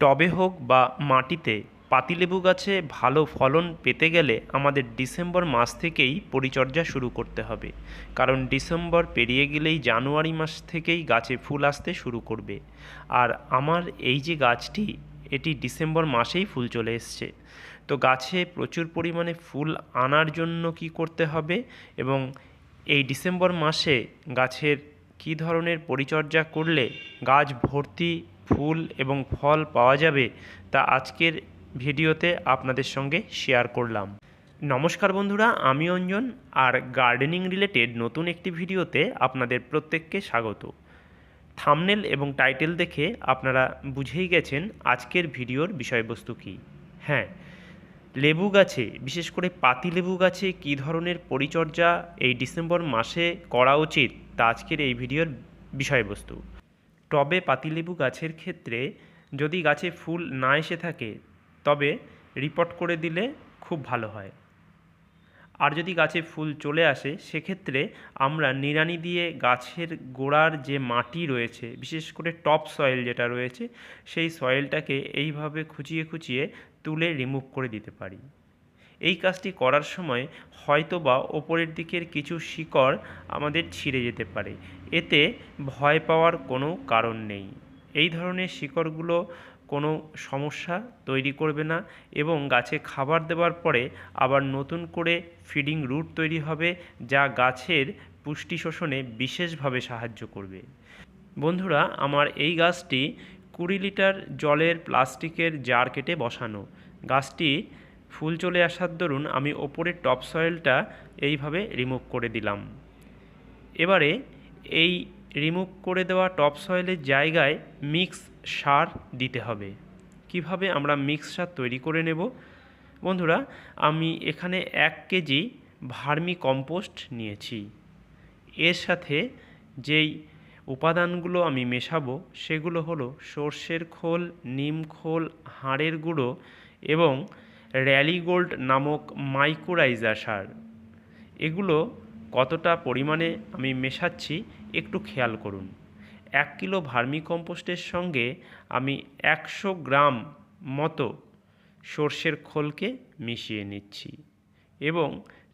টবে হোক বা মাটিতে, পাতিলেবু গাছে ভালো ফলন পেতে গেলে আমাদের ডিসেম্বর মাস থেকেই পরিচর্যা শুরু করতে হবে। কারণ ডিসেম্বর পেরিয়ে গেলেই জানুয়ারি মাস থেকেই গাছে ফুল আসতে শুরু করবে। আর আমার এই যে গাছটি, এটি ডিসেম্বর মাসেই ফুল চলে এসছে। তো গাছে প্রচুর পরিমাণে ফুল আনার জন্য কি করতে হবে এবং এই ডিসেম্বর মাসে গাছের কী ধরনের পরিচর্যা করলে গাছ ভর্তি ফুল এবং ফল পাওয়া যাবে তা আজকের ভিডিওতে আপনাদের সঙ্গে শেয়ার করলাম। নমস্কার বন্ধুরা, আমি অঞ্জন আর গার্ডেনিং রিলেটেড নতুন একটি ভিডিওতে আপনাদের প্রত্যেককে স্বাগত। থামনেল এবং টাইটেল দেখে আপনারা বুঝেই গেছেন আজকের ভিডিওর বিষয়বস্তু কী। হ্যাঁ লেবু গাছে, বিশেষ করে পাতি লেবু গাছে কী ধরনের পরিচর্যা এই ডিসেম্বর মাসে করা উচিত তা আজকের এই ভিডিওর বিষয়বস্তু। টবে পাতিলেবু গাছের ক্ষেত্রে যদি গাছে ফুল না এসে থাকে, তবে রিপোর্ট করে দিলে খুব ভালো হয়। আর যদি গাছে ফুল চলে আসে, সেক্ষেত্রে আমরা নিড়ানি দিয়ে গাছের গোড়ার যে মাটি রয়েছে, বিশেষ করে টপ সয়েল যেটা রয়েছে, সেই সয়েলটাকে এইভাবে খুঁচিয়ে খুঁচিয়ে তুলে রিমুভ করে দিতে পারি। এই কাজটি করার সময় হয়তোবা ওপরের দিকের কিছু শিকড় আমাদের ছিঁড়ে যেতে পারে। এতে ভয় পাওয়ার কোনো কারণ নেই। এই ধরনের শিকড়গুলো কোনো সমস্যা তৈরি করবে না এবং গাছে খাবার দেওয়ার পরে আবার নতুন করে ফিডিং রুট তৈরি হবে যা গাছের পুষ্টি শোষণে বিশেষভাবে সাহায্য করবে। বন্ধুরা, আমার এই গাছটি কুড়ি লিটার জলের প্লাস্টিকের জার কেটে বসানো। গাছটি ফুল চলে আসার দরুন আমি ওপরের টপ সয়েলটা এইভাবে রিমুভ করে দিলাম। এবারে এই রিমুভ করে দেওয়া টপ সয়েলের জায়গায় মিক্স সার দিতে হবে। কীভাবে আমরা মিক্স সার তৈরি করে নেব? বন্ধুরা, আমি এখানে এক কেজি ভার্মি কম্পোস্ট নিয়েছি। এর সাথে যেই উপাদানগুলো আমি মেশাবো, সেগুলো হলো সর্ষের খোল, নিম খোল, হাড়ের গুঁড়ো এবং র্যালিগোল্ড নামক মাইক্রোরাইজার সার। এগুলো কতটা পরিমাণে আমি মেশাচ্ছি একটু খেয়াল করুন। এক কিলো ভার্মি কম্পোস্টের সঙ্গে আমি একশো গ্রাম মতো সর্ষের খোলকে মিশিয়ে নিচ্ছি এবং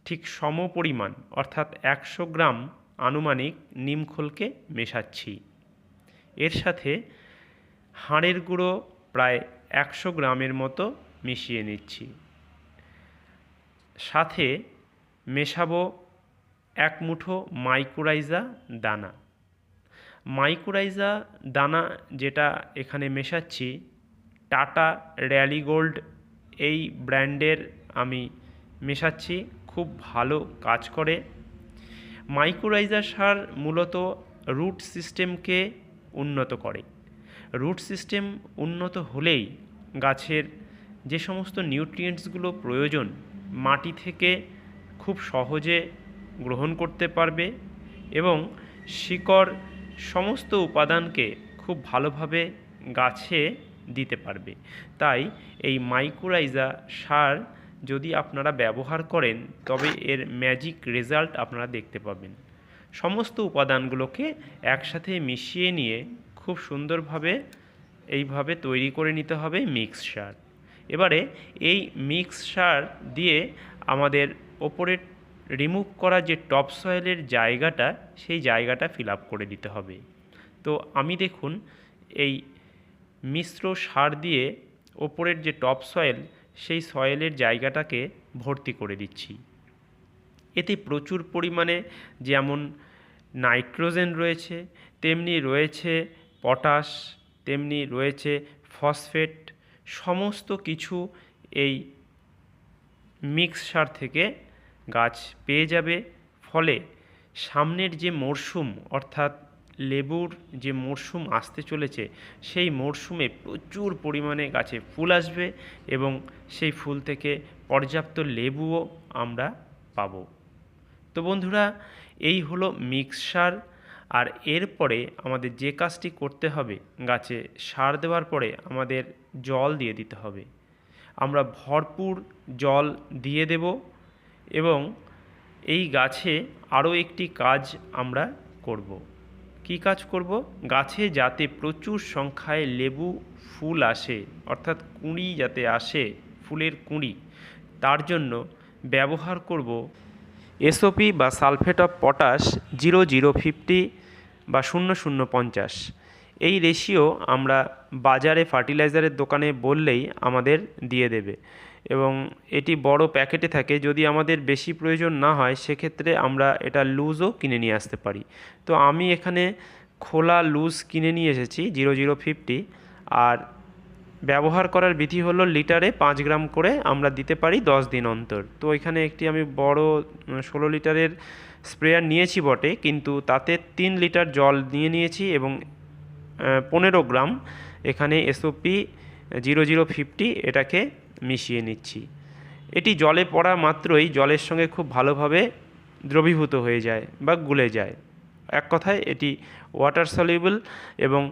ঠিক সম পরিমাণ অর্থাৎ একশো গ্রাম আনুমানিক নিম খোলকে মেশাচ্ছি। এর সাথে হাড়ের গুঁড়ো প্রায় একশো গ্রামের মতো মিশিয়ে নিচ্ছি। সাথে মেশাবো এক মুঠো মাইক্রোরাইজা দানা। মাইক্রোরাইজা দানা যেটা এখানে মেশাচ্ছি, টাটা র্যালি গোল্ড এই ব্র্যান্ডের আমি মেশাচ্ছি, খুব ভালো কাজ করে। মাইক্রোরাইজার সার মূলত রুট সিস্টেমকে উন্নত করে। রুট সিস্টেম উন্নত হলেই গাছের যে সমস্ত নিউট্রিয়েন্টসগুলো প্রয়োজন, মাটি থেকে খুব সহজে গ্রহণ করতে পারবে এবং শিকড় সমস্ত উপাদানকে খুব ভালোভাবে গাছে দিতে পারবে। তাই এই মাইক্রোরাইজা সার যদি আপনারা ব্যবহার করেন, তবে এর ম্যাজিক রেজাল্ট আপনারা দেখতে পাবেন। সমস্ত উপাদানগুলোকে একসাথে মিশিয়ে নিয়ে খুব সুন্দরভাবে এইভাবে তৈরি করে নিতে হবে মিক্স সার। এবারে এই মিক্স সার দিয়ে আমাদের ওপরের রিমুভ করা যে টপ সয়েলের জায়গাটা, সেই জায়গাটা ফিল আপ করে দিতে হবে। তো আমি দেখুন, এই মিশ্র সার দিয়ে ওপরের যে টপ সয়েল সেই সয়েলের জায়গাটাকে ভর্তি করে দিচ্ছি। এতে প্রচুর পরিমাণে যেমন নাইট্রোজেন রয়েছে, তেমনি রয়েছে পটাশ, তেমনি রয়েছে ফসফেট, সমস্ত কিছু এই মিক্স সার থেকে গাছ পেয়ে যাবে। ফলে সামনের যে মরশুম অর্থাৎ লেবুর যে মরশুম আসতে চলেছে, সেই মরশুমে প্রচুর পরিমাণে গাছে ফুল আসবে এবং সেই ফুল থেকে পর্যাপ্ত লেবুও আমরা পাব। তো বন্ধুরা, এই হলো মিক্সার। আর এরপরে আমাদের যে কাজটি করতে হবে, গাছে সার দেওয়ার পরে আমাদের জল দিয়ে দিতে হবে। আমরা ভরপুর জল দিয়ে দেব। এবং এই গাছে আরও একটি কাজ আমরা করব। কী কাজ করব? গাছে যাতে প্রচুর সংখ্যায় লেবু ফুল আসে, অর্থাৎ কুঁড়ি যাতে আসে, ফুলের কুঁড়ি, তার জন্য ব্যবহার করব এসওপি বা sulphate of potash zero zero fifty বা শূন্য শূন্য পঞ্চাশ। এই রেশিও আমরা বাজারে ফার্টিলাইজারের দোকানে বললেই আমাদের দিয়ে দেবে। এবং এটি বড় প্যাকেটে থাকে, যদি আমাদের বেশি প্রয়োজন না হয়, সেক্ষেত্রে আমরা এটা লুজও কিনে নিয়ে আসতে পারি। তো আমি এখানে খোলা লুজ কিনে নিয়ে এসেছি জিরো জিরো ফিফটি আর ব্যবহার করার বিধি হলো লিটারে পাঁচ গ্রাম করে আমরা দিতে পারি দশ দিন অন্তর। তো এখানে একটি আমি বড়, ষোলো লিটারের স্প্রেয়ার নিয়েছি বটে, কিন্তু তাতে তিন লিটার জল নিয়ে নিয়েছি এবং পনেরো গ্রাম, এখানে এসওপি জিরো জিরো ফিফটি এটাকে মিশিয়ে নিচ্ছি। এটি জলে পড়া মাত্রই জলের সঙ্গে খুব ভালোভাবে দ্রবীভূত হয়ে যায় বা গুলে যায়। এক কথায় এটি ওয়াটার সলিউবল এবং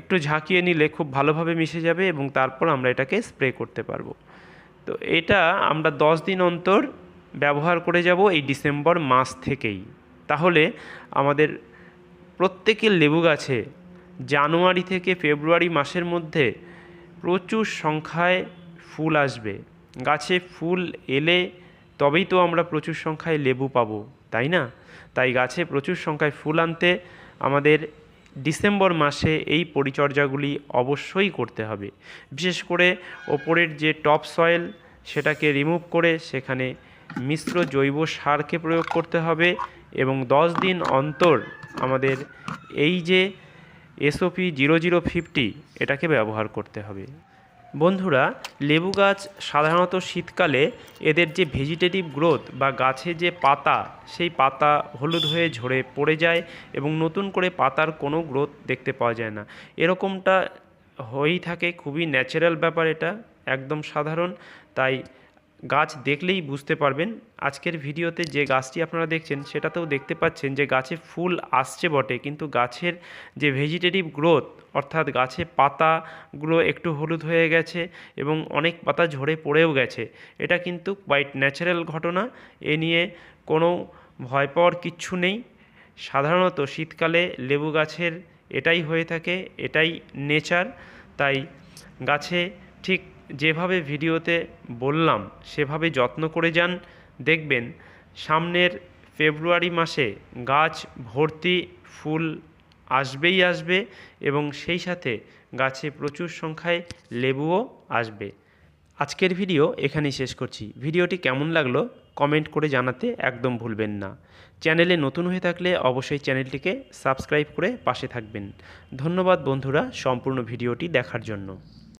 একটু ঝাঁকিয়ে নিলে খুব ভালোভাবে মিশে যাবে এবং তারপর আমরা এটাকে স্প্রে করতে পারব। তো এটা আমরা দশ দিন অন্তর ব্যবহার করে যাব এই ডিসেম্বর মাস থেকেই। তাহলে আমাদের প্রত্যেকের লেবু গাছে জানুয়ারি থেকে ফেব্রুয়ারি মাসের মধ্যে প্রচুর সংখ্যায় ফুল আসবে। গাছে ফুল এলে তবেই তো আমরা প্রচুর সংখ্যায় লেবু পাবো, তাই না? তাই গাছে প্রচুর সংখ্যায় ফুল আনতে আমাদের ডিসেম্বর মাসে এই পরিচর্যাগুলি অবশ্যই করতে হবে। বিশেষ করে ওপরের যে টপ সয়েল সেটাকে রিমুভ করে সেখানে মিশ্র জৈব সারকে প্রয়োগ করতে হবে এবং দশ দিন অন্তর আমাদের এই যে এসওপি জিরো জিরো ফিফটি এটাকে ব্যবহার করতে হবে। বন্ধুরা, লেবু গাছ সাধারণত শীতকালে এদের যে ভেজিটেটিভ গ্রোথ বা গাছে যে পাতা, সেই পাতা হলুদ হয়ে ঝরে পড়ে যায় এবং নতুন করে পাতার কোনো গ্রোথ দেখতে পাওয়া যায় না। এরকমটা হয়েই থাকে, খুবই ন্যাচারাল ব্যাপার এটা, একদম সাধারণ। তাই গাছ দেখলেই বুঝতে পারবেন। আজকের ভিডিওতে যে গাছটি আপনারা দেখছেন, সেটাতেও দেখতে পাচ্ছেন যে গাছে ফুল আসছে বটে, কিন্তু গাছের যে ভেজিটেটিভ গ্রোথ অর্থাৎ গাছে পাতাগুলো একটু হলুদ হয়ে গেছে এবং অনেক পাতা ঝরে পড়েও গেছে, এটা কিন্তু কোয়াইট ন্যাচারাল ঘটনা। এ নিয়ে কোনো ভয় পাওয়ার কিচ্ছু নেই। সাধারণত শীতকালে লেবু গাছের এটাই হয়ে থাকে, এটাই নেচার তাই গাছে ঠিক যেভাবে ভিডিওতে বললাম, সেভাবে যত্ন করে যান। দেখবেন, সামনের ফেব্রুয়ারি মাসে গাছ ভর্তি ফুল আসবেই আসবে এবং সেই সাথে গাছে প্রচুর সংখ্যায় লেবুও আসবে। আজকের ভিডিও এখানেই শেষ করছি। ভিডিওটি কেমন লাগল কমেন্ট করে জানাতে একদম ভুলবেন না। চ্যানেলে নতুন হয়ে থাকলে অবশ্যই চ্যানেলটিকে সাবস্ক্রাইব করে পাশে থাকবেন। ধন্যবাদ বন্ধুরা সম্পূর্ণ ভিডিওটি দেখার জন্য।